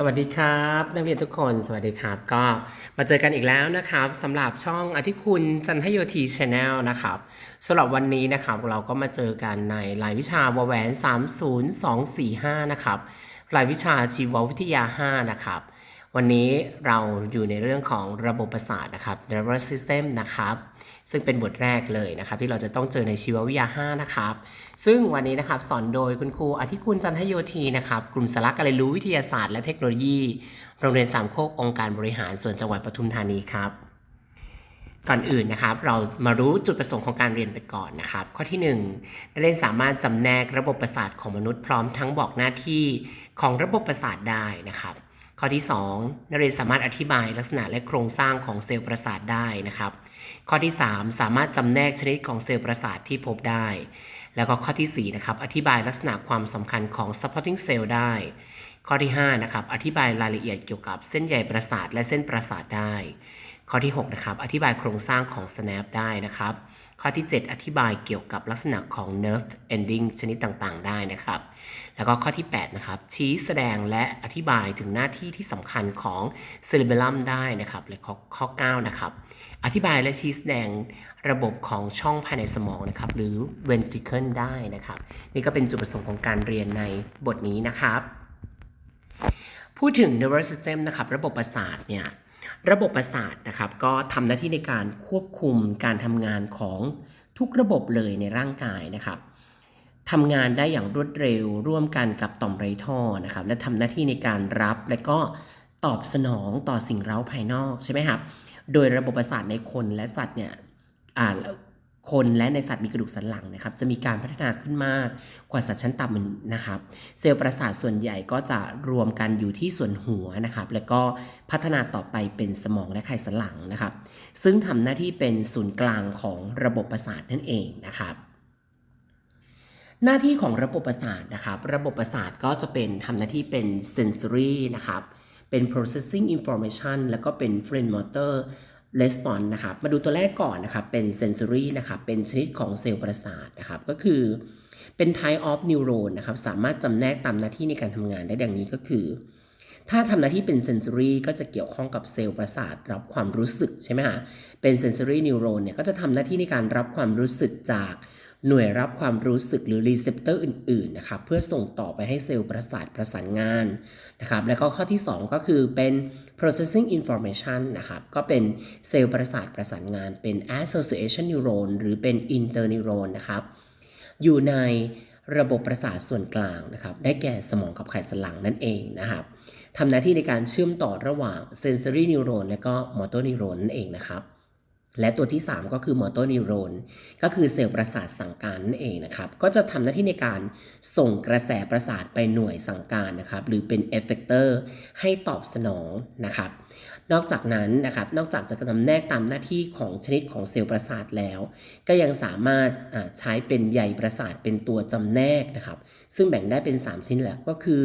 สวัสดีครับ นักเรียนทุกคนสวัสดีครับ ก็มาเจอกันอีกแล้วนะครับสำหรับช่องอธิคุณจันทโยธีชาแนลนะครับสำหรับวันนี้นะครับเราก็มาเจอกันในรายวิชาวแหวน 30245 นะครับรายวิชาชีววิทยา 5 นะครับ วันนี้เราอยู่ในเรื่องของระบบประสาทนะครับ nervous system นะครับ ซึ่งเป็นบทแรกเลยนะครับ ที่เราจะต้องเจอในชีววิทยา 5 นะครับ ซึ่งวันนี้นะครับสอนโดยคุณครูอธิคุณจันทโยธีนะครับกลุ่มสาระการเรียนรู้วิทยาศาสตร์และเทคโนโลยี โรงเรียนสามโคกองค์การบริหารส่วนจังหวัดปทุมธานีครับก่อนอื่นนะครับ เรามารู้จุดประสงค์ของการเรียนไปก่อนนะครับ ข้อที่1นักเรียนสามารถจำแนกระบบประสาทของมนุษย์พร้อมทั้งบอกหน้าที่ของระบบประสาทได้นะครับ ข้อที่ 2 นักเรียนสามารถอธิบายลักษณะและโครงสร้างของเซลล์ประสาทได้นะครับ ข้อที่ 3 สามารถจำแนกชนิดของเซลล์ประสาทที่พบได้ แล้วก็ข้อที่4นะครับอธิบายลักษณะความสำคัญของ supporting cell ได้ ข้อที่5นะครับอธิบายรายละเอียดเกี่ยวกับเส้นใยประสาทและเส้นประสาทได้ ข้อที่6นะครับอธิบายโครงสร้างของ snap ได้นะครับ ข้อที่ 7 อธิบายเกี่ยวกับลักษณะของ nerve ending ชนิดต่างๆ ได้นะครับ แล้วก็ข้อที่8นะครับชี้แสดงและอธิบายถึงหน้าที่ที่สำคัญของ cerebellum ได้นะครับและข้อข้อ9นะครับ อธิบายและชี้แสดงระบบของช่องภายในสมองนะครับ หรือ ventricle ได้นะครับ นี่ก็เป็นจุดประสงค์ของการเรียนในบทนี้นะครับ พูดถึง nervous system นะครับ ระบบประสาทเนี่ยระบบประสาทนะครับก็ทำหน้าที่ในการควบคุมการทำงานของทุกระบบเลยในร่างกายนะครับทำงานได้อย่างรวดเร็วร่วมกันกับต่อมไรท่อนะครับและทำหน้าที่ในการรับและก็ตอบสนองต่อสิ่งเร้าภายนอกใช่ไหมครับ โดยระบบประสาทในคนและสัตว์เนี่ยอ่าคนและในสัตว์มีกระดูกสันหลังนะครับ จะมีการพัฒนาขึ้นมากกว่าสัตว์ชั้นต่ำนะครับ เซลล์ประสาทส่วนใหญ่ก็จะรวมกันอยู่ที่ส่วนหัวนะครับ แล้วก็พัฒนาต่อไปเป็นสมองและไขสันหลังนะครับ ซึ่งทำหน้าที่เป็นศูนย์กลางของระบบประสาทนั่นเองนะครับ หน้าที่ของระบบประสาทนะครับ ระบบประสาทก็จะเป็นทำหน้าที่เป็น sensory นะครับ เป็น processing information แล้วก็เป็น brain motor response นะครับ มาดูตัวแรกก่อนนะครับ เป็น sensory นะครับ เป็นชนิดของเซลล์ประสาทนะครับ ก็คือเป็น type of neuron นะครับ สามารถจำแนกตามหน้าที่ในการทำงานได้ดังนี้ก็คือ ถ้าทำหน้าที่เป็น sensory ก็จะเกี่ยวข้องกับเซลล์ประสาทรับความรู้สึกใช่ไหมฮะ เป็น sensory neuron เนี่ยก็จะทำหน้าที่ในการรับความรู้สึกจาก หน่วยรับความรู้สึกหรือ receptor อื่นๆนะครับเพื่อส่งต่อไปให้เซลล์ประสาทประสานงานนะครับแล้วก็ข้อที่ 2 ก็คือเป็น processing information นะครับก็เป็นเซลล์ประสาทประสานงานเป็น association neuron หรือเป็น interneuron นะครับอยู่ในระบบประสาทส่วนกลางนะครับได้แก่สมองกับไขสันหลังนั่นเองนะครับทำหน้าที่ในการเชื่อมต่อระหว่าง sensory neuron และก็ motor neuron นั่นเองนะครับ และตัวที่ 3 ก็คือ motor neuron ก็คือเซลล์ประสาทสั่งการนั่นเองนะครับ ก็จะทำหน้าที่ในการส่งกระแสประสาทไปหน่วยสั่งการนะครับ หรือเป็น effector ให้ตอบสนองนะครับ นอกจากนั้นนะครับ นอกจากจะจำแนกตามหน้าที่ของชนิดของเซลล์ประสาทแล้ว ก็ยังสามารถใช้เป็นใยประสาทเป็นตัวจำแนกนะครับ ซึ่งแบ่งได้เป็น 3ชนิดแหละก็คือ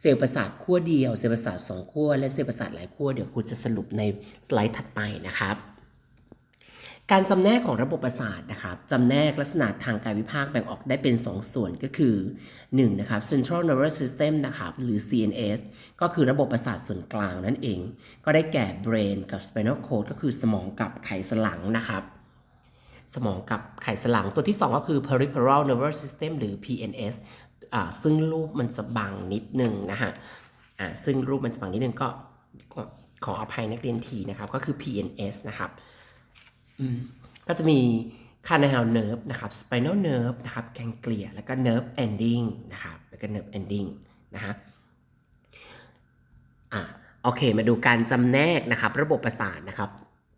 เซลล์ประสาทขั้วเดียว เซลล์ประสาทสองขั้วและเซลล์ประสาทหลายขั้วเดี๋ยวครูจะสรุปในสไลด์ถัดไปนะครับ การจำแนกของระบบประสาทนะครับจำแนกลักษณะทางกายวิภาคแบ่งออกได้เป็น 2 ส่วนก็คือ1นะครับ Central Nervous System นะครับหรือ CNS ก็คือระบบประสาทส่วนกลางนั่นเอง ก็ได้แก่ Brain กับ Spinal Cord ก็คือสมองกับไขสันหลังนะครับ สมองกับไขสันหลังตัวที่ 2 ก็คือ Peripheral Nervous System หรือ PNS อ่าซึ่งรูปมันจะบังนิดนึงนะฮะอ่าซึ่งรูปมันจะบังนิดนึงก็ก็ขออภัยนักเรียนทีนะครับก็คือ PNS นะครับ ก็จะมี canal nerve นะครับ spinal nerve นะครับ ganglia แล้วก็ nerve ending นะครับแล้วก็ nerve ending นะฮะอ่าโอเคมาดูการจำแนกนะครับระบบประสาทนะครับ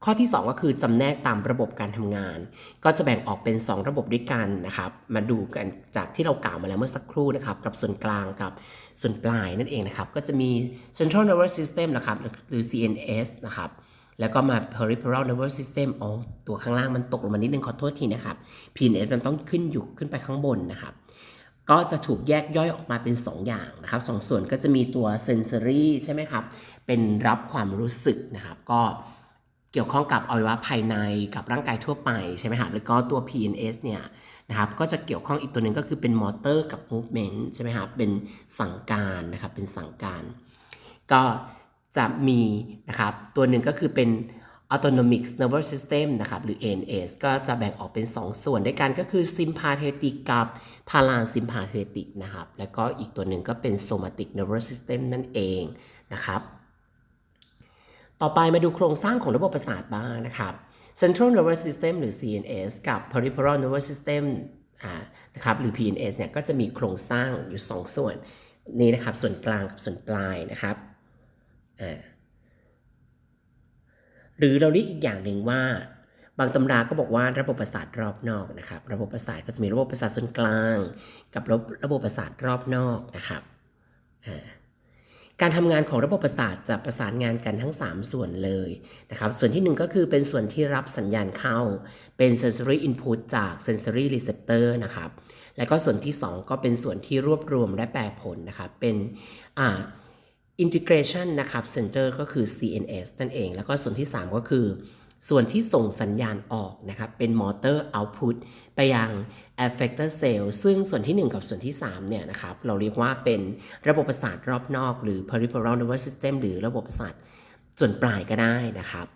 ข้อที่ 2 ก็คือจำแนกตามระบบการทำงาน ก็จะแบ่งออกเป็น 2 ระบบด้วยกันนะครับ มาดูกันจากที่เรากล่าวมาแล้วเมื่อสักครู่นะครับ กับส่วนกลางกับส่วนปลายนั่นเองนะครับ ก็จะมี central nervous system นะครับหรือ CNS นะครับ แล้วก็มา peripheral nervous system อ๋อ ตัวข้างล่างมันตกลงมานิดนึงขอโทษทีนะครับ PNS มันต้องขึ้นอยู่ขึ้นไปข้างบนนะครับ ก็จะถูกแยกย่อยออกมาเป็น 2 อย่างนะครับสองส่วนก็จะมีตัว sensory ใช่ไหมครับ เป็นรับความรู้สึกนะครับ ก็เกี่ยวข้องกับอวัยวะภายในกับร่างกายทั่วไปใช่ไหมครับ แล้วก็ตัว PNS เนี่ยนะครับ ก็จะเกี่ยวข้องอีกตัวหนึ่งก็คือเป็นมอเตอร์กับ movement ใช่ไหมครับ เป็นสั่งการนะครับ เป็นสั่งการ ก็ จะมีนะครับตัวหนึ่งก็คือเป็น autonomic nervous system นะครับหรือ ANS ก็จะแบ่งออกเป็น 2 ส่วนด้วยกันก็คือ sympathetic กับ parasympathetic นะครับแล้วก็อีกตัวหนึ่งก็เป็น somatic nervous system นั่นเองนะครับต่อไปมาดูโครงสร้างของระบบประสาทบ้างนะครับ Central Nervous System หรือ CNS กับ Peripheral Nervous System นะครับหรือ PNS เนี่ยก็จะมีโครงสร้างอยู่ 2 ส่วนนี้นะครับส่วนกลางกับส่วนปลายนะครับ หรือเราเรียกอีกอย่างหนึ่งว่า บางตำราก็บอกว่าระบบประสาทรอบนอกนะครับ ระบบประสาทก็จะมีระบบประสาทส่วนกลาง กับระบบระบบประสาทรอบนอกนะครับการทำงานของระบบประสาทจะประสานงานกันทั้ง 3 ส่วนเลยนะครับ ส่วนที่ 1 ก็คือเป็นส่วนที่รับสัญญาณเข้า เป็น sensory input จาก sensory receptor นะครับ แล้วก็ส่วนที่ 2 ก็เป็นส่วนที่รวบรวมและแปลผลนะครับ เป็นอ่า integration นะครับ center ก็คือ CNS นั่นเอง แล้วก็ส่วนที่ 3 ก็คือ ส่วนที่ส่งสัญญาณออกนะครับ เป็น motor output ไปยัง effector cell ซึ่งส่วนที่ 1 กับส่วนที่ 3 เนี่ยนะครับ เราเรียกว่าเป็นระบบประสาทรอบนอก หรือ peripheral nervous system หรือระบบประสาทส่วนปลายก็ได้นะครับ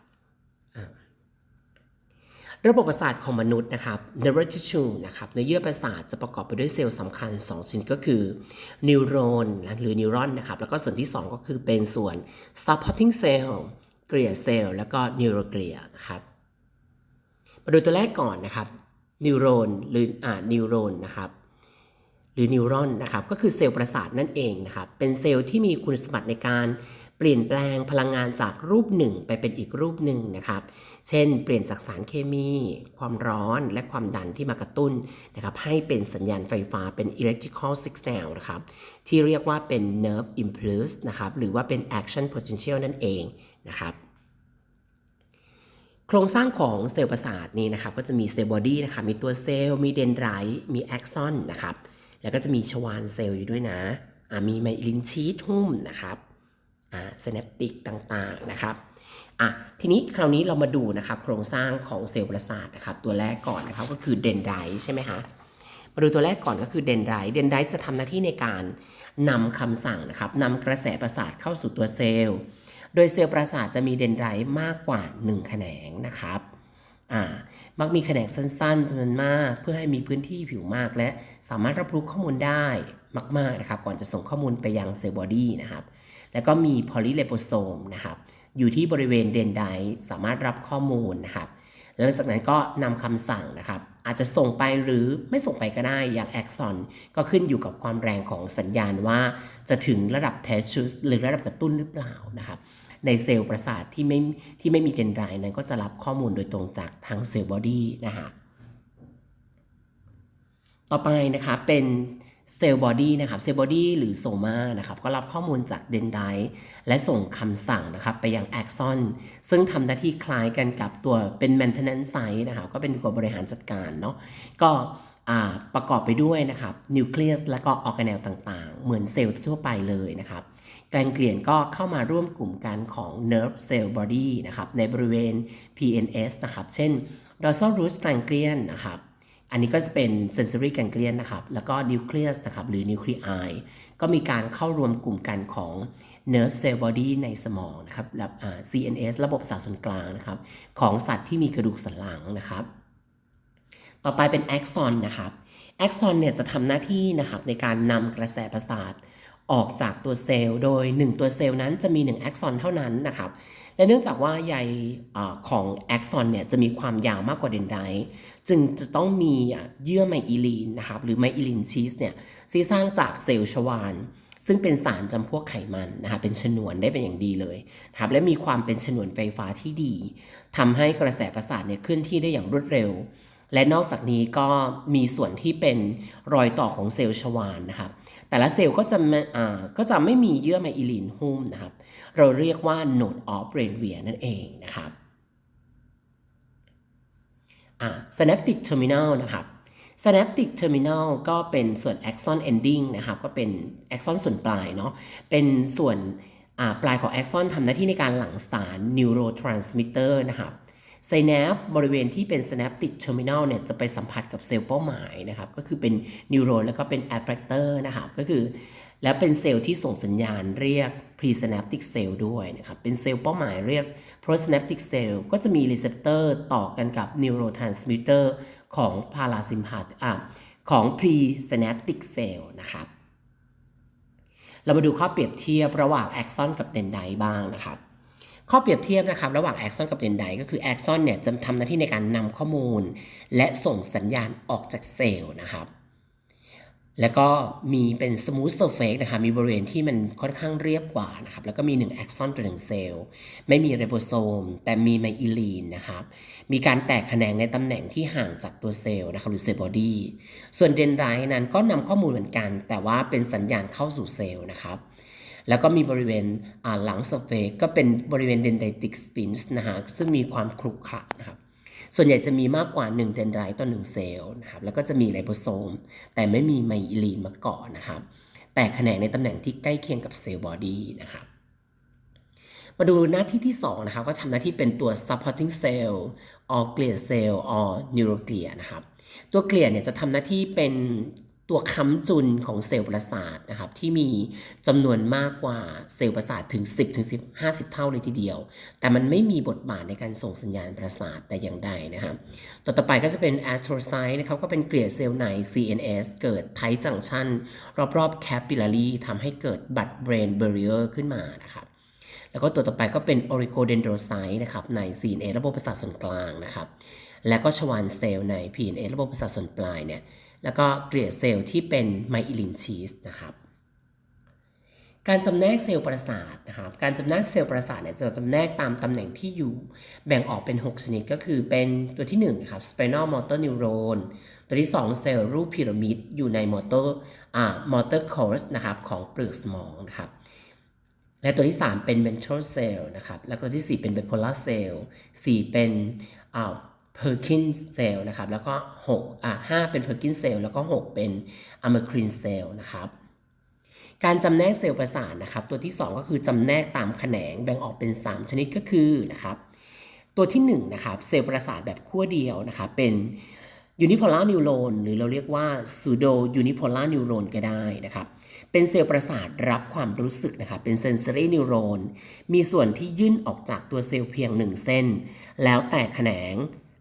ระบบประสาทของมนุษย์นะครับ nerve tissue นะครับเนื้อเยื่อประสาทจะประกอบไปด้วยเซลล์สำคัญ 2ชนิดก็คือนิวโรนหรือนิวรอนนะครับ แล้วก็ส่วนที่ 2 ก็คือเป็นส่วน supporting cell เกลียเซลล์แล้วก็นิวโรเกลียนะครับ มาดูตัวแรกก่อนนะครับนิวโรนหรืออ่านิวโรนนะครับหรือนิวรอนนะครับก็คือเซลล์ประสาทนั่นเองนะครับเป็นเซลล์ที่มีคุณสมบัติในการ เปลี่ยนแปลงพลังงานจากรูปหนึ่งไปเป็นอีกรูปหนึ่งนะครับ เช่น เปลี่ยนจากสารเคมี ความร้อนและความดันที่มากระตุ้นนะครับให้เป็นสัญญาณไฟฟ้าเป็น electrical signal นะครับที่เรียกว่าเป็น nerve impulse นะครับหรือว่าเป็น action potential นั่นเองนะครับโครงสร้างของเซลล์ประสาทนี่นะครับก็จะมีเซลล์บอดี้นะครับมีตัวเซลล์มีเดนไรต์มีแอ็กซอนนะครับแล้วก็จะมีชวานเซลล์อยู่ด้วยนะอ่ามีไมลินชีทหุ้มนะครับ อ่าซนปติกต่างๆนะครับอะทีนี้คราวนี้เรามาดูนะครับโครงสร้างของเซลล์ประสาทนะครับตัวแรกก่อนนะครับก็คือเดนไรต์ใช่ไหมคะมาดูตัวแรกก่อนก็คือเดนไรต์เดนไรต์จะทำหน้าที่ในการนำคำสั่งนะครับนำกระแสประสาทเข้าสู่ตัวเซลล์ โดยเซลล์ประสาทจะมีเดนไรต์มากกว่า 1 แขนงนะครับอ่ามักมีแขนงสั้นๆจำนวนมาก เพื่อให้มีพื้นที่ผิวมาก และสามารถรับรู้ข้อมูลได้มากๆนะครับก่อนจะส่งข้อมูลไปยังเซลล์บอดี้นะครับ แล้วก็มีโพลีเลโปโซมนะครับอยู่ที่บริเวณเดนไดต์สามารถรับข้อมูลนะครับหลังจากนั้นก็นำคำสั่งนะครับ อาจจะส่งไปหรือไม่ส่งไปก็ได้อย่างแอ็กซอนก็ขึ้นอยู่กับความแรงของสัญญาณว่า จะถึงระดับเทชุสหรือระดับกระตุ้นหรือเปล่านะครับ ในเซลล์ประสาทที่ไม่ที่ไม่มีเดนไดต์นั้นก็จะรับข้อมูลโดยตรงจากทางเซลล์บอดี้นะฮะต่อไปนะครับเป็น เซลล์บอดี้นะครับ เซลล์บอดี้หรือโซมานะครับ ก็รับข้อมูลจากเดนไดต์และส่งคำสั่งนะครับ ไปยังแอ็กซอน ซึ่งทำหน้าที่คล้ายกันกับตัวเป็น maintenance site นะครับ ก็เป็นตัวบริหารจัดการเนาะ ก็ประกอบไปด้วยนะครับนิวเคลียสและก็ออร์แกเนลต่างๆ เหมือนเซลล์ทั่วไปเลยนะครับแกลนเกลียนก็เข้ามาร่วมกลุ่มกันของ nerve cell body นะครับในบริเวณ PNS นะครับ เช่น dorsal root ganglion นะครับ อันนี้ก็จะเป็น sensory ganglion นะครับ แล้วก็ nucleus นะครับ หรือ nuclei ก็มีการเข้ารวมกลุ่มกันของ nerve cell body ในสมองนะครับและ CNS ระบบประสาทส่วนกลางนะครับ ของสัตว์ที่มีกระดูกสันหลังนะครับ ต่อไปเป็น axon นะครับ axon เนี่ยจะทำหน้าที่นะครับในการนำกระแสประสาทออกจากตัวเซลล์ โดย 1 ตัวเซลล์นั้นจะมี1แอ็กซอนเท่านั้นนะครับ และเนื่องจากว่าใยของแอ็กซอนเนี่ยจะมีความยาวมากกว่าเดนไดต์จึงจะต้องมีเยื่อไมอิลีนนะครับหรือไมอิลินชีสเนี่ยที่สร้างจากเซลล์ชวานซึ่งเป็นสารจำพวกไขมันนะครับเป็นฉนวนได้เป็นอย่างดีเลยนะครับและมีความเป็นฉนวนไฟฟ้าที่ดีทำให้กระแสประสาทเนี่ยเคลื่อนที่ได้อย่างรวดเร็ว และนอกจากนี้ก็มีส่วนที่เป็นรอยต่อของเซลล์ชวานนะครับ แต่ละเซลล์ก็จะอ่ก็จะไม่มีเยื่อไมอิลินหุ้มนะครับ เราเรียกว่า node of Ranvier นั่นเองนะครับอ่า synaptic terminal นะครับ synaptic terminal ก็เป็นส่วน axon ending นะครับ ก็เป็น axon ส่วนปลายเนาะ เป็นส่วนปลายของ axon ทำหน้าที่ในการหลั่งสาร neurotransmitter นะครับ ไซแนปบริเวณที่เป็น synaptic terminal เนี่ยจะไปสัมผัสกับเซลล์เป้าหมายนะครับ ก็คือเป็นนิวโรนแล้วก็เป็น attractor นะครับก็คือ แล้วเป็นเซลล์ที่ส่งสัญญาณเรียก presynaptic cell ด้วยนะครับ เป็นเซลล์เป้าหมายเรียก prosynaptic cell ก็จะมีรีเซพเตอร์ต่อกันกับ neurotransmitter ของ parasympathetic ของ presynaptic cell นะครับ เรามาดูข้อเปรียบเทียบระหว่างแอ x ซอนกับเดนไดบ้างนะครับ ข้อเปรียบเทียบนะครับระหว่างแอ x ซอนกับเดนไดก็คือแอ x ซอนเนี่ยจะทำหน้าที่ในการนำข้อมูล และส่งสัญญาณออกจากเซลล์นะครับแล้วก็มีเป็น smooth surface นะครับมีบริเวณที่มันค่อนข้างเรียบกว่านะครับ แล้วก็มี1 axon ต่อ1เซลล์ ไม่มี ribosome แต่มีไมอิลีนนะครับ มีการแตกแขนงในตำแหน่งที่ห่างจากตัวเซลล์นะครับหรือเซลล์บอดี้ ส่วนเดนไรนั้นก็นำข้อมูลเหมือนกัน แต่ว่าเป็นสัญญาณเข้าสู่เซลล์นะครับ แล้วก็มีบริเวณหลัง surface ก็เป็นบริเวณ dendritic spines นะฮะซึ่งมีความครุขระนะครับส่วนใหญ่จะมีมากกว่า 1 เดนไดรต์ต่อ 1 เซลล์นะครับแล้วก็จะมีไลโบโซม แต่ไม่มีไมอิลีนมาเกาะนะครับ แต่แขนงในตำแหน่งที่ใกล้เคียงกับเซลล์บอดี้นะครับมาดูหน้าที่ที่2นะครับก็ทำหน้าที่เป็นตัว supporting cell or glial cell or neuroglia นะครับ ตัวเกลียเนี่ยจะทำหน้าที่เป็น ตัวค้ำจุนของเซลล์ประสาทนะครับที่มีจำนวนมากกว่าเซลล์ประสาทถึง 10ถึง10 50 เท่าเลยทีเดียว แต่มันไม่มีบทบาทในการส่งสัญญาณประสาทแต่อย่างใดนะครับต่อต่อไปก็จะเป็น astrocyte นะครับก็เป็นเกลียเซลล์ใน CNS เกิด tight junction รอบๆ capillary ทำให้เกิด blood brain barrier ขึ้นมานะครับแล้วก็ตัวต่อไปก็เป็น oligodendrocyte นะครับใน CNS ระบบประสาทส่วนกลางนะครับแล้วก็ชวานเซลล์ใน PNS ระบบประสาทส่วนปลายเนี่ย แล้วก็เกลียดเซลล์ที่เป็นไมอิลินชีสนะครับ การจำแนกเซลล์ประสาทนะครับ การจำแนกเซลล์ประสาทเนี่ยจะจำแนกตามตำแหน่งที่อยู่ แบ่งออกเป็น 6 ชนิดก็คือเป็นตัวที่1นะครับ spinal motor neuron ตัวที่ 2 เซลล์รูปพีระมิดอยู่ใน motor อ่า motor course นะครับของเปลือกสมองนะครับและตัวที่ 3 เป็น ventral cell นะครับ แล้วก็ตัวที่ 4 เป็น bipolar cell 4 เป็นอ่า Perkins cell นะครับ แล้วก็6อะ5เป็น Perkins cell แล้วก็ 6 เป็น Amacrine cell นะครับการจำแนกเซลล์ประสาทนะครับ ตัวที่ 2 ก็คือจำแนกตามแขนงแบ่งออกเป็น 3 ชนิดก็คือนะครับตัวที่1นะครับเซลล์ประสาทแบบขั้วเดียวนะครับเป็น unipolar neuron หรือเราเรียกว่า pseudo unipolar neuron ก็ได้นะครับเป็นเซลล์ประสาทรับความรู้สึกนะครับเป็น sensory neuron มีส่วนที่ยื่นออกจากตัวเซลล์เพียง 1 เส้น แล้วแตกแขนง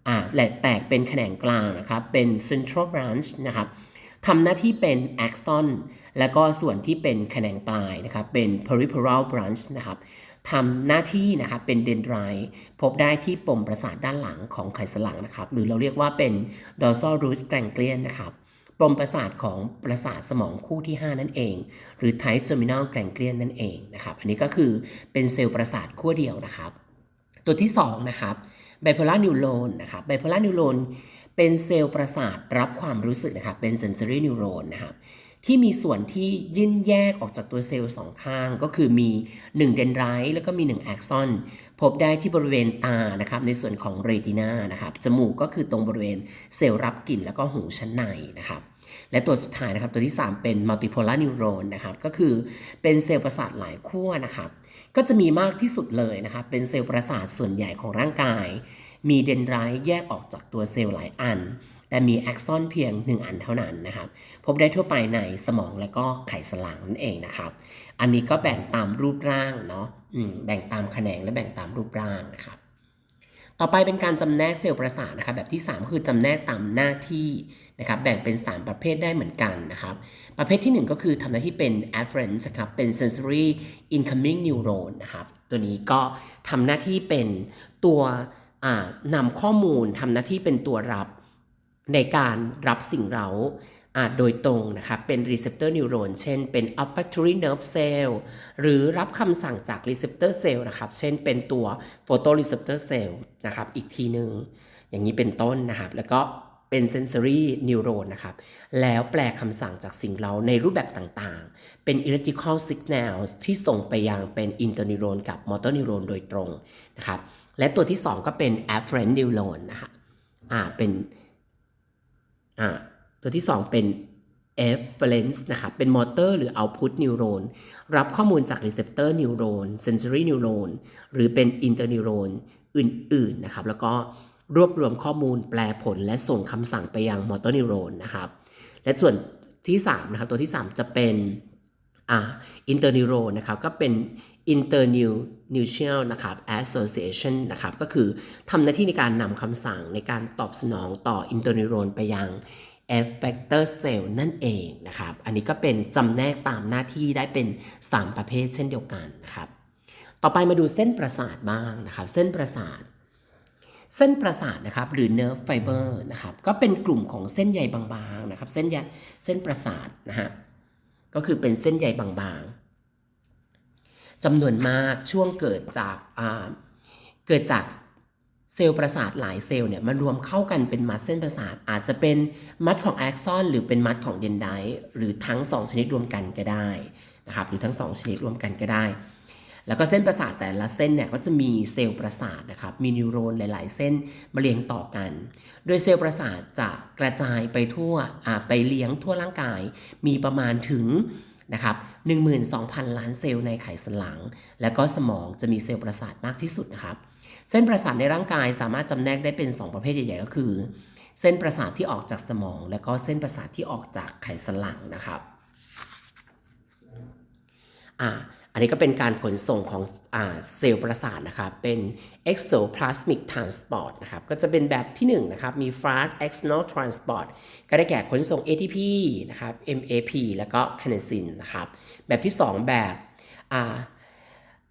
อ่าและแตกเป็นแขนงกลางนะครับ เป็น central branch นะครับทำหน้าที่เป็น axon แล้วก็ส่วนที่เป็นแขนงปลายนะครับ เป็น peripheral branch นะครับทำหน้าที่นะครับเป็น dendrite พบได้ที่ปมประสาทด้านหลังของไขสันหลังนะครับ หรือเราเรียกว่าเป็น dorsal root ganglion นะครับปมประสาทของประสาทสมองคู่ที่ 5 นั่นเอง หรือ trigeminal ganglion นั่นเองนะครับ อันนี้ก็คือเป็นเซลล์ประสาทขั้วเดียวนะครับ ตัวที่ 2 นะครับ bipolar neuron นะครับ bipolar neuron เป็นเซลล์ประสาทรับความรู้สึกนะคะเป็น sensory neuron นะครับที่มีส่วนที่ยื่นแยกออกจากตัวเซลล์สองข้าง ก็คือมี 1 เดนไรต์แล้วก็มี 1 แอคซอน พบได้ที่บริเวณตานะครับในส่วนของเรตินานะครับจมูกก็คือตรงบริเวณเซลล์รับกลิ่นแล้วก็หูชั้นในนะครับและตัวสุดท้ายนะครับตัวที่ 3 เป็น multipolar neuron นะครับก็คือเป็นเซลล์ประสาทหลายขั้วนะครับก็จะมีมากที่สุดเลยนะครับเป็นเซลล์ประสาทส่วนใหญ่ของร่างกาย มีเดนไรต์แยกออกจากตัวเซลล์หลายอัน แต่มีแอคซอนเพียง 1 อันเท่านั้นนะครับพบได้ทั่วไปในสมองและก็ไขสันหลังนั่นเองนะครับ อันนี้ก็แบ่งตามรูปร่างเนาะแบ่งตามแขนงและแบ่งตามรูปร่างนะครับต่อไปเป็นการจำแนกเซลล์ประสาทนะครับแบบที่ 3 คือจำแนกตามหน้าที่นะครับแบ่งเป็น 3 ประเภทได้เหมือนกันนะครับประเภทที่ 1 ก็คือทำหน้าที่เป็น afferent นะครับเป็น sensory incoming neuron นะครับตัวนี้ก็ทำหน้าที่เป็นตัวนำข้อมูลทำหน้าที่เป็นตัวรับในการรับสิ่งเร้า โดยตรงนะครับเป็น receptor neuron เช่นเป็น olfactory nerve cell หรือรับคำสั่งจาก receptor cell นะครับ เช่นเป็นตัว photoreceptor cell นะครับอีกทีหนึ่งอย่างนี้เป็นต้นนะครับ แล้วก็เป็น sensory neuron นะครับ แล้วแปลคำสั่งจากสิ่งเราในรูปแบบต่างๆ เป็น electrical signal ที่ส่งไปยังเป็น interneuron กับ motor neuron โดยตรงนะครับ และตัวที่ 2 ก็เป็น afferent neuron นะคะอ่าเป็นอ่า ตัวที่ 2 เป็น efference นะครับเป็น motor หรือ output neuron รับข้อมูลจาก receptor neuron sensory neuron หรือเป็น interneuron อื่นๆนะครับ แล้วก็รวบรวมข้อมูลแปลผลและส่งคำสั่งไปยัง motor neuron นะครับ และส่วนที่3นะครับตัวที่ 3 จะเป็นอ่า interneuron นะครับก็เป็น interneural นะครับ association นะครับก็คือทำหน้าที่ในการนำคำสั่งในการตอบสนองต่อ interneuron ไปยัง effector cell นั่นเองนะครับ อันนี้ก็เป็นจำแนกตามหน้าที่ได้เป็น 3 ประเภทเช่นเดียวกันนะครับ ต่อไปมาดูเส้นประสาทบ้างนะครับ เส้นประสาท เส้นประสาทนะครับหรือ nerve fiber นะครับ ก็เป็นกลุ่มของเส้นใยบางๆนะครับ เส้นใยเส้นประสาทนะฮะ ก็คือเป็นเส้นใยบางๆจำนวนมากช่วงเกิดจากเกิดจาก เซลล์ประสาทหลายเซลล์เนี่ยมารวมเข้ากันเป็นมัดเส้นประสาท อาจจะเป็นมัดของแอ็กซอนหรือเป็นมัดของเดนไดหรือทั้ง 2 ชนิดรวมกันก็ได้นะครับหรือทั้ง 2 ชนิดรวมกันก็ได้ แล้วก็เส้นประสาทแต่ละเส้นเนี่ยก็จะมีเซลล์ประสาทนะครับมีนิวโรนหลาย ๆ เส้นมาเรียงต่อกัน โดยเซลล์ประสาทจะกระจายไปทั่วไปเลี้ยงทั่วร่างกาย มีประมาณถึงนะครับ12,000 ล้านเซลล์ในไขสันหลัง และก็สมองจะมีเซลล์ประสาทมากที่สุดนะครับ เส้นประสาทในร่างกายสามารถจำแนกได้เป็น 2 ประเภทใหญ่ๆก็คือ เส้นประสาทที่ออกจากสมอง และก็เส้นประสาทที่ออกจากไขสันหลังนะครับอ่าอันนี้ก็เป็นการขนส่งของอเซลล์ประสาทนะครับ เป็น exoplasmic transport นะครับ ก็จะเป็นแบบที่1นะครับ มี fast external transport ก็ได้แก่ขนส่ง ATP นะครับ MAP แล้วก็ kinesin นะครับ แบบที่ 2 แบบ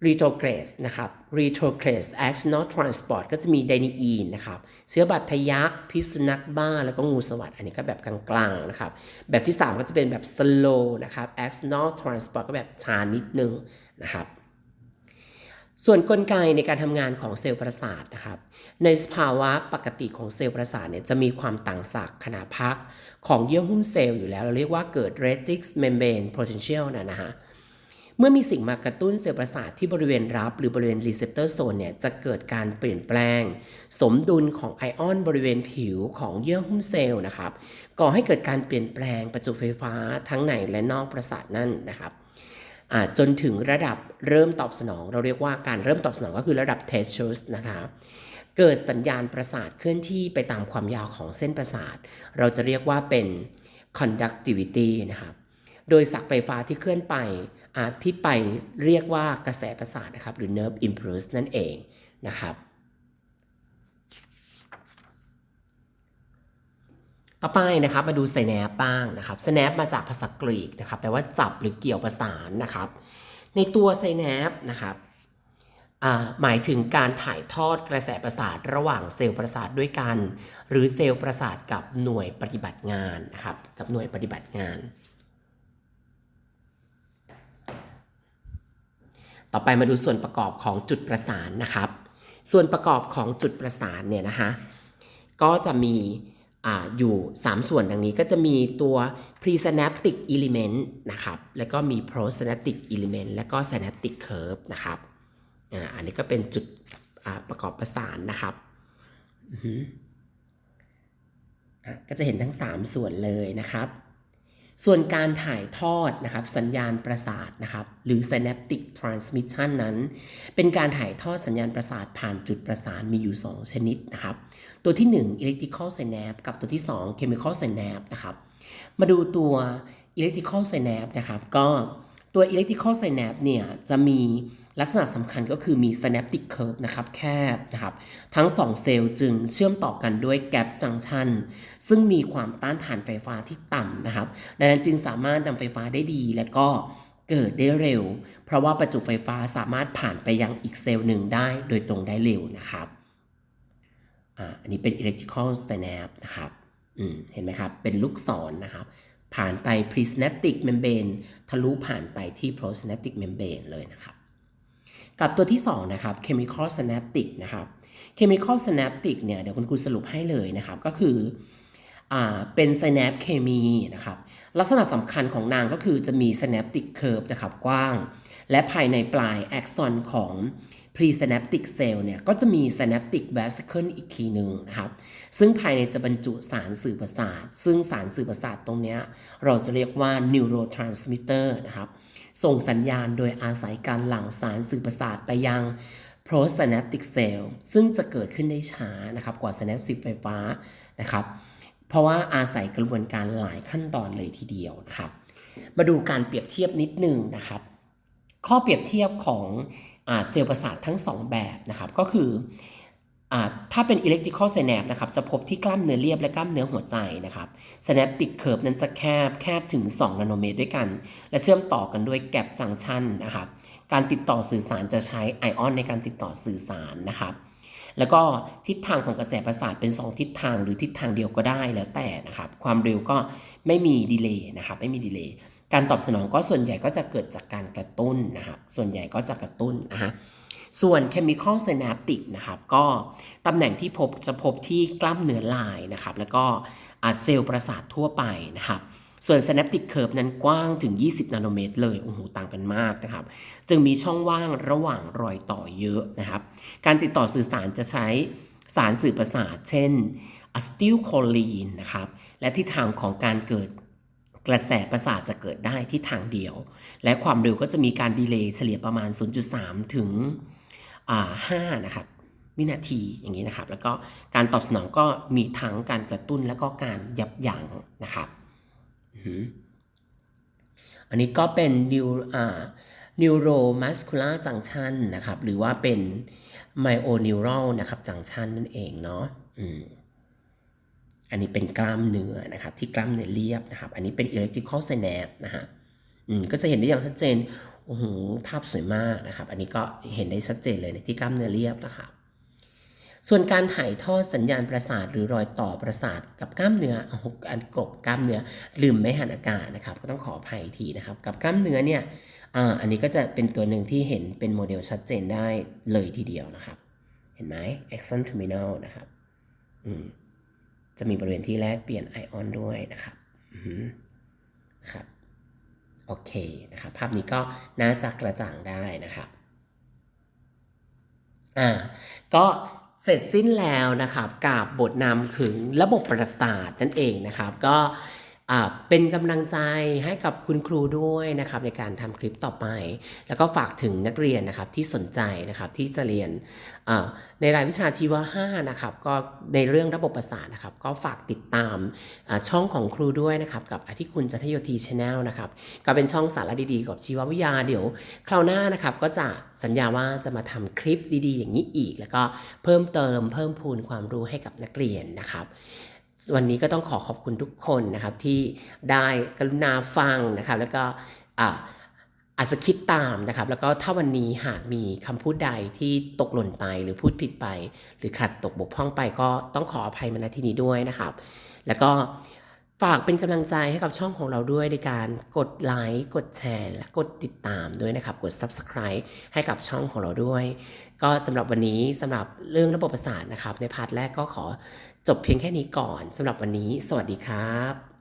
retrograde นะครับ retrograde axonal transport ก็จะมีไดนีอีนนะครับ เชื้อบัตทะยักพิษสุนัขบ้า แล้วก็งูสวัสด์อันนี้ก็แบบกลางๆนะครับ แบบที่ 3 ก็จะเป็นแบบ slow นะครับ axonal transport ก็แบบช้านิดนึงนะครับส่วนนกลไกในการทำงานของเซลล์ประสาทนะครับ ในสภาวะปกติของเซลล์ประสาทเนี่ยจะมีความต่างศักย์ขนาดพักของเยื่อหุ้มเซลล์อยู่แล้ว เราเรียกว่าเกิด retrix membrane potential นะนะฮะ เมื่อมีสิ่งมากระตุ้นเซลล์ประสาทที่บริเวณรับ หรือบริเวณรีเซพเตอร์โซนเนี่ยจะเกิดการเปลี่ยนแปลง สมดุลของไอออนบริเวณผิวของเยื่อหุ้มเซลล์นะครับก่อให้เกิดการเปลี่ยนแปลงประจุไฟฟ้าทั้งในและนอกประสาทนั่นนะครับจนถึงระดับเริ่มตอบสนอง เราเรียกว่าการเริ่มตอบสนองก็คือระดับเทสชูสนะครับเกิดสัญญาณประสาทเคลื่อนที่ไปตามความยาวของเส้นประสาท เราจะเรียกว่าเป็น conductivity นะครับโดยสักไฟฟ้าที่เคลื่อนไป ที่ไปเรียกว่ากระแสประสาทนะครับหรือ nerve impulse นั่นเองนะครับ ต่อไปนะครับมาดูไซแนปบ้างนะครับไซแนปมาจากภาษากรีกนะครับแปลว่าจับหรือเกี่ยวประสานนะครับ ในตัวไซแนปนะครับหมายถึงการถ่ายทอดกระแสประสาทระหว่างเซลล์ประสาทด้วยกัน หรือเซลล์ประสาทกับหน่วยปฏิบัติงานนะครับกับหน่วยปฏิบัติงาน ต่อไปมาดูส่วนประกอบของจุดประสานนะครับ ส่วนประกอบของจุดประสานเนี่ยนะคะก็จะมีออยู่ 3 ส่วนดังนี้ก็จะมีตัว presynaptic element นะครับ แล้วก็มี postsynaptic element และก็ synaptic curve นะครับออันนี้ก็เป็นจุดประกอบประสานนะครับก็จะเห็นทั้ง 3 ส่วนเลยนะครับ ส่วนการถ่ายทอดนะครับสัญญาณประสาทนะครับหรือ synaptic transmission นั้น เป็นการถ่ายทอดสัญญาณประสาทผ่านจุดประสานมีอยู่ 2 ชนิดนะครับตัวที่ 1 electrical synapse กับตัวที่ 2 chemical synapse นะครับมาดูตัว electrical synapse นะครับก็ตัว electrical synapse เนี่ยจะมี ลักษณะสำคัญก็คือมี synaptic curve นะครับแคบนะครับ ทั้ง 2 เซลล์จึงเชื่อมต่อกันด้วย gap junction ซึ่งมีความต้านทานไฟฟ้าที่ต่ำนะครับ ดังนั้นจึงสามารถนำไฟฟ้าได้ดีและก็เกิดได้เร็ว เพราะว่าประจุไฟฟ้าสามารถผ่านไปยังอีกเซลล์หนึ่งได้โดยตรงได้เร็วนะครับอันนี้เป็น electrical synapse นะครับเห็นไหมครับ เป็นลูกศรนนะครับ ผ่านไป presynaptic membrane ทะลุผ่านไปที่ postsynaptic membrane เลยนะครับ กับตัวที่2นะครับ chemical synaptic นะครับ chemical synaptic เนี่ยเดี๋ยวคุณครูสรุปให้เลยนะครับก็คืออเป็น synapse เคมีนะครับลักษณะสำคัญของนางก็คือจะมี synaptic curve นะครับกว้าง และภายในปลาย axon ของ presynaptic cell เนี่ยก็จะมี synaptic vesicle อีกทีหนึ่งนะครับ ซึ่งภายในจะบรรจุสารสื่อประสาท ซึ่งสารสื่อประสาทตรงนี้เราจะเรียกว่า neurotransmitter นะครับ ส่งสัญญาณโดยอาศัยการหลั่งสารสื่อประสาทไปยัง prosynaptic cell ซึ่งจะเกิดขึ้นได้ช้านะครับกว่า synaptic ไฟฟ้านะครับเพราะว่าอาศัยกระบวนการหลายขั้นตอนเลยทีเดียวนะครับ มาดูการเปรียบเทียบนิดหนึ่งนะครับ ข้อเปรียบเทียบของอเซลล์ประสาททั้ง 2 แบบนะครับก็คือ ถ้าเป็น electrical synapse นะครับ จะพบที่กล้ามเนื้อเรียบและกล้ามเนื้อหัวใจนะครับ synaptic curve นั้นจะแคบแคบถึง 2 นาโนเมตรด้วยกัน และเชื่อมต่อกันด้วยแกลบจังชันนะครับ การติดต่อสื่อสารจะใช้ไอออนในการติดต่อสื่อสารนะครับ แล้วก็ทิศทางของกระแสประสาทเป็น 2 ทิศทางหรือทิศทางเดียวก็ได้แล้วแต่นะครับ ความเร็วก็ไม่มีดีเลย์นะครับ ไม่มีดีเลย์ การตอบสนองก็ส่วนใหญ่ก็จะเกิดจากการกระตุ้นนะครับ ส่วนใหญ่ก็จะกระตุ้นนะฮะ ส่วน chemical synaptic นะครับ ก็ตำแหน่งที่พบจะพบที่กล้ามเนื้อลายนะครับ แล้วก็เซลล์ประสาททั่วไปนะครับ ส่วน synaptic curve นั้นกว้างถึง 20 นาโนเมตรเลย โอ้โห ต่างกันมากนะครับ จึงมีช่องว่างระหว่างรอยต่อเยอะนะครับ การติดต่อสื่อสารจะใช้สารสื่อประสาท เช่นอะสติลโคลีนนะครับ และทิศทางของการเกิดกระแสประสาทจะเกิดได้ที่ทางเดียว และความเร็วก็จะมีการดีเลย์เฉลี่ยประมาณ 0.3 ถึงอ่า 5นะครับวินาทีอย่างนี้นะครับ แล้วก็การตอบสนองก็มีทั้งการกระตุ้นและก็การยับยั้งนะครับอันนี้ก็เป็น new อ่า neuromuscular junction นะครับ หรือว่าเป็น myoneural นะครับ junction นั่นเองเนาะอืมอันนี้เป็นกล้ามเนื้อนะครับ ที่กล้ามเนื้อเรียบนะครับ อันนี้เป็น electrical synapse นะฮะอืมก็จะเห็นได้อย่างชัดเจน โอ้โหภาพสวยมากนะครับ อันนี้ก็เห็นได้ชัดเจนเลยในที่กล้ามเนื้อเรียบนะครับส่วนการถ่ายทอดสัญญาณประสาทหรือรอยต่อประสาทกับกล้ามเนื้ออาอันกบกล้ามเนื้อลืมไม่หันอากาศนะครับก็ต้องขออภัยทีนะครับกับกล้ามเนื้อเนี่ยอ่าอันนี้ก็จะเป็นตัวหนึ่งที่เห็นเป็นโมเดลชัดเจนได้เลยทีเดียวนะครับ เห็นไหม axon terminal นะครับอืมจะมีบริเวณที่แลกเปลี่ยนไอออนด้วยนะครับอือหือนะครับ โอเคนะครับภาพนี้ก็น่าจะกระจ่างได้นะครับอ่าก็เสร็จสิ้นแล้วนะครับกับบทนำถึงระบบประสาทนั่นเองนะครับ ก็ เป็นกำลังใจให้กับคุณครูด้วยนะครับในการทำคลิปต่อไป แล้วก็ฝากถึงนักเรียนนะครับที่สนใจนะครับที่จะเรียนในรายวิชาชีวะ5นะครับก็ในเรื่องระบบประสาทนะครับ ก็ฝากติดตามช่องของครูด้วยนะครับ กับอธิคุณจัทโยทีชาแนลนะครับก็เป็นช่องสาระดีๆ กับชีววิทยาเดี๋ยว คราวหน้านะครับก็จะสัญญาว่าจะมาทำคลิปดีๆ อย่างนี้อีก แล้วก็เพิ่มเติมเพิ่มพูนความรู้ให้กับนักเรียนนะครับ วันนี้ก็ต้องขอขอบคุณทุกคนนะครับที่ได้กรุณาฟังนะครับ แล้วก็อาอาจจะคิดตามนะครับ แล้วก็ถ้าวันนี้หากมีคำพูดใดที่ตกหล่นไปหรือพูดผิดไป หรือขัดตกบกพร่องไปก็ต้องขออภัยมาณที่นี้ด้วยนะครับ แล้วก็ฝากเป็นกำลังใจให้กับช่องของเราด้วยในการกดไลค์กดแชร์ และกดติดตามด้วยนะครับ กด Subscribe ให้กับช่องของเราด้วย ก็สำหรับวันนี้สำหรับเรื่องระบบประสาทนะครับ ในพาร์ทแรกก็ขอ จบเพียงแค่นี้ก่อนสำหรับวันนี้ สวัสดีครับ